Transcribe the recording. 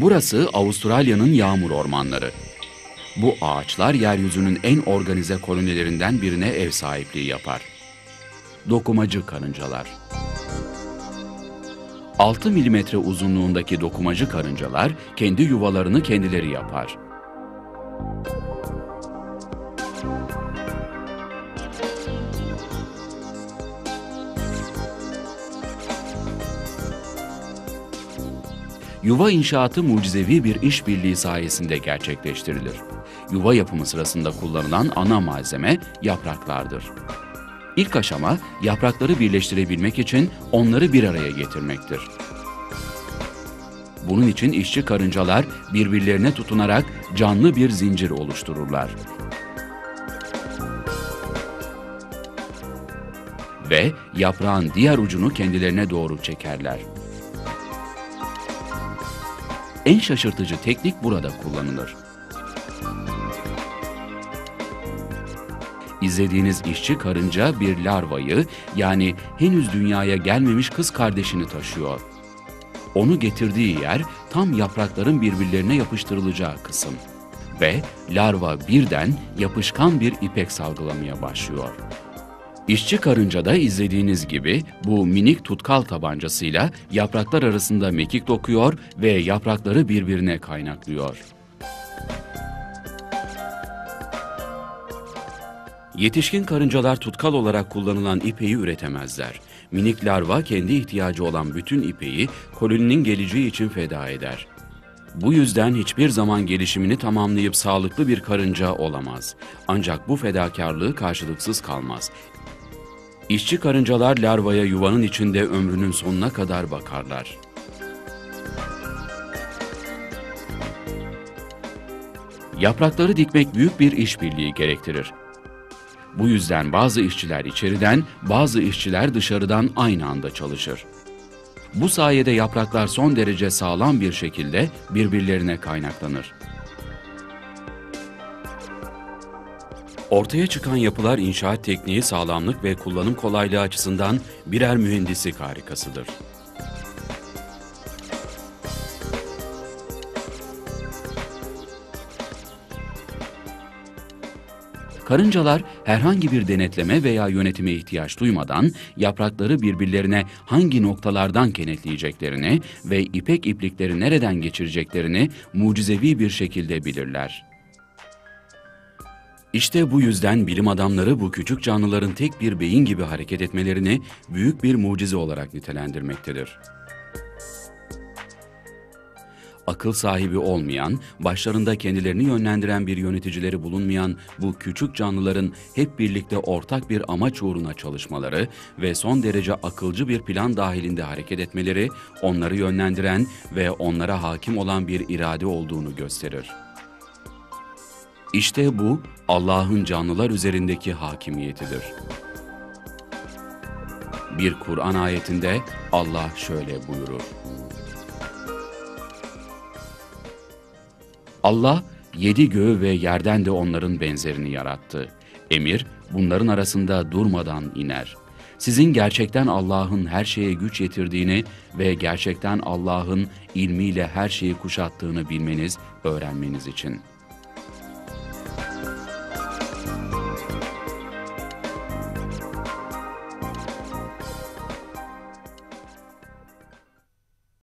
Burası Avustralya'nın yağmur ormanları. Bu ağaçlar yeryüzünün en organize kolonilerinden birine ev sahipliği yapar. Dokumacı karıncalar. 6 milimetre uzunluğundaki dokumacı karıncalar kendi yuvalarını kendileri yapar. Yuva inşaatı mucizevi bir işbirliği sayesinde gerçekleştirilir. Yuva yapımı sırasında kullanılan ana malzeme yapraklardır. İlk aşama yaprakları birleştirebilmek için onları bir araya getirmektir. Bunun için işçi karıncalar birbirlerine tutunarak canlı bir zincir oluştururlar. Ve yaprağın diğer ucunu kendilerine doğru çekerler. En şaşırtıcı teknik burada kullanılır. İzlediğiniz işçi karınca bir larvayı yani henüz dünyaya gelmemiş kız kardeşini taşıyor. Onu getirdiği yer tam yaprakların birbirlerine yapıştırılacağı kısım. Ve larva birden yapışkan bir ipek salgılamaya başlıyor. İşçi karıncada izlediğiniz gibi bu minik tutkal tabancasıyla yapraklar arasında mekik dokuyor ve yaprakları birbirine kaynaklıyor. Yetişkin karıncalar tutkal olarak kullanılan ipeyi üretemezler. Minik larva kendi ihtiyacı olan bütün ipeyi koloninin geleceği için feda eder. Bu yüzden hiçbir zaman gelişimini tamamlayıp sağlıklı bir karınca olamaz. Ancak bu fedakarlığı karşılıksız kalmaz. İşçi karıncalar larvaya yuvanın içinde ömrünün sonuna kadar bakarlar. Yaprakları dikmek büyük bir işbirliği gerektirir. Bu yüzden bazı işçiler içeriden, bazı işçiler dışarıdan aynı anda çalışır. Bu sayede yapraklar son derece sağlam bir şekilde birbirlerine kaynaklanır. Ortaya çıkan yapılar inşaat tekniği, sağlamlık ve kullanım kolaylığı açısından birer mühendislik harikasıdır. Karıncalar herhangi bir denetleme veya yönetime ihtiyaç duymadan yaprakları birbirlerine hangi noktalardan kenetleyeceklerini ve ipek iplikleri nereden geçireceklerini mucizevi bir şekilde bilirler. İşte bu yüzden bilim adamları bu küçük canlıların tek bir beyin gibi hareket etmelerini büyük bir mucize olarak nitelendirmektedir. Akıl sahibi olmayan, başlarında kendilerini yönlendiren bir yöneticileri bulunmayan bu küçük canlıların hep birlikte ortak bir amaç uğruna çalışmaları ve son derece akılcı bir plan dahilinde hareket etmeleri onları yönlendiren ve onlara hakim olan bir irade olduğunu gösterir. İşte bu Allah'ın canlılar üzerindeki hakimiyetidir. Bir Kur'an ayetinde Allah şöyle buyurur. Allah yedi göğü ve yerden de onların benzerini yarattı. Emir bunların arasında durmadan iner. Sizin gerçekten Allah'ın her şeye güç yetirdiğini ve gerçekten Allah'ın ilmiyle her şeyi kuşattığını bilmeniz, öğrenmeniz için.''